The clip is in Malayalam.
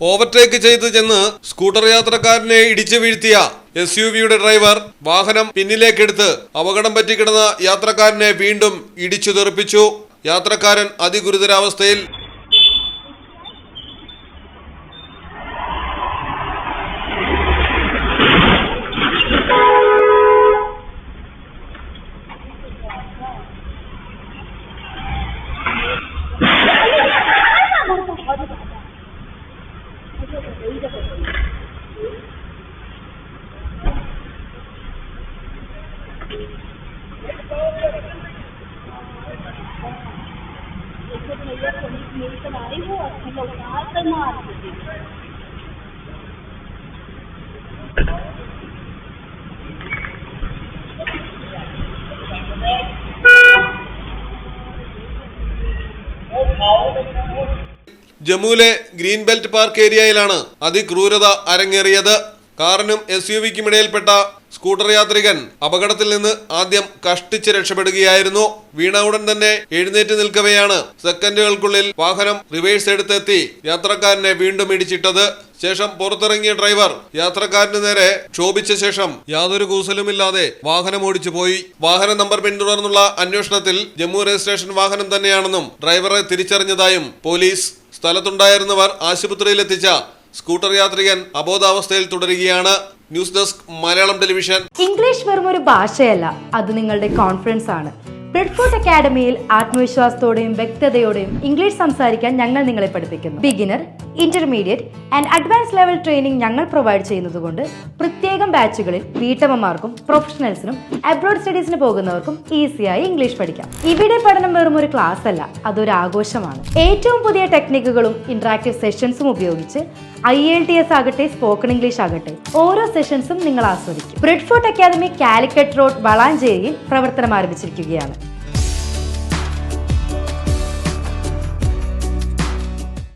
ഓവർടേക്ക് ചെയ്ത് ചെന്ന് സ്കൂട്ടർ യാത്രക്കാരനെ ഇടിച്ചു വീഴ്ത്തിയ എസ് യു വിയുടെ ഡ്രൈവർ വാഹനം പിന്നിലേക്കെടുത്ത് അപകടം പറ്റിക്കിടന്ന യാത്രക്കാരനെ വീണ്ടും ഇടിച്ചു തെറിപ്പിച്ചു യാത്രക്കാരൻ അതിഗുരുതരാവസ്ഥയിൽ भैया पुलिस मेरी चलाई वो अच्छी लोग आज तक मार दी ജമ്മുവിലെ ഗ്രീൻ ബെൽറ്റ് പാർക്ക് ഏരിയയിലാണ് അതിക്രൂരത അരങ്ങേറിയത് കാറിനും എസ് യു വിക്കുമിടയിൽപ്പെട്ട സ്കൂട്ടർ യാത്രികൻ അപകടത്തിൽ നിന്ന് ആദ്യം കഷ്ടിച്ച് രക്ഷപ്പെടുകയായിരുന്നു. വീണ ഉടൻ തന്നെ എഴുന്നേറ്റ് നിൽക്കവെയാണ്. സെക്കൻഡുകൾക്കുള്ളിൽ വാഹനം റിവേഴ്സ് എടുത്തെത്തി യാത്രക്കാരനെ വീണ്ടും ഇടിച്ചിട്ടത്. ശേഷം പുറത്തിറങ്ങിയ ഡ്രൈവർ യാത്രക്കാരന് നേരെ ക്ഷോഭിച്ച ശേഷം യാതൊരു കൂസലുമില്ലാതെ വാഹനം ഓടിച്ചു പോയി. വാഹന നമ്പർ പിന്തുടർന്നുള്ള അന്വേഷണത്തിൽ ജമ്മു രജിസ്ട്രേഷൻ വാഹനം തന്നെയാണെന്നും ഡ്രൈവറെ തിരിച്ചറിഞ്ഞതായും പോലീസ് സ്ഥലത്തുണ്ടായിരുന്നവർ ആശുപത്രിയിലെത്തിച്ച സ്കൂട്ടർ യാത്രികൻ അബോധാവസ്ഥയിൽ തുടരുകയാണ്. News desk Malayalam television. English വെറും ഒരു ഭാഷയല്ല അത് നിങ്ങളുടെ കോൺഫിഡൻസ് ആണ്. ബ്രെഡ്ഫോർട്ട് അക്കാഡമിയിൽ ആത്മവിശ്വാസത്തോടെയും വ്യക്തതയോടെയും ഇംഗ്ലീഷ് സംസാരിക്കാൻ ഞങ്ങൾ നിങ്ങളെ പഠിപ്പിക്കുന്നു. Beginner intermediate and advance level training ഞങ്ങൾ പ്രൊവൈഡ് ചെയ്യുന്നതുകൊണ്ട് പ്രത്യേകം ബാച്ചുകളിൽ വീട്ടമ്മമാർക്കും പ്രൊഫഷണൽസിനും അബ്രോഡ് സ്റ്റഡീസിന് പോകുന്നവർക്കും ഈസിയായി ഇംഗ്ലീഷ് പഠിക്കാം. ഇവിടെ പഠനം വെറും ഒരു ക്ലാസ് അല്ല അതൊരു ആഘോഷമാണ്. ഏറ്റവും പുതിയ ടെക്നിക്കുകളും ഇന്ററാക്റ്റീവ് സെഷൻസും ഉപയോഗിച്ച് ഐ എൽ ടി എസ് ആകട്ടെ സ്പോക്കൺ ഇംഗ്ലീഷ് ആകട്ടെ ഓരോ സെഷൻസും നിങ്ങൾ ആസ്വദിക്കും. ബ്രെഡ്ഫോർട്ട് അക്കാദമി കാലിക്കറ്റ് റോഡ് വളാഞ്ചേരിയിൽ പ്രവർത്തനം ആരംഭിച്ചിരിക്കുകയാണ്.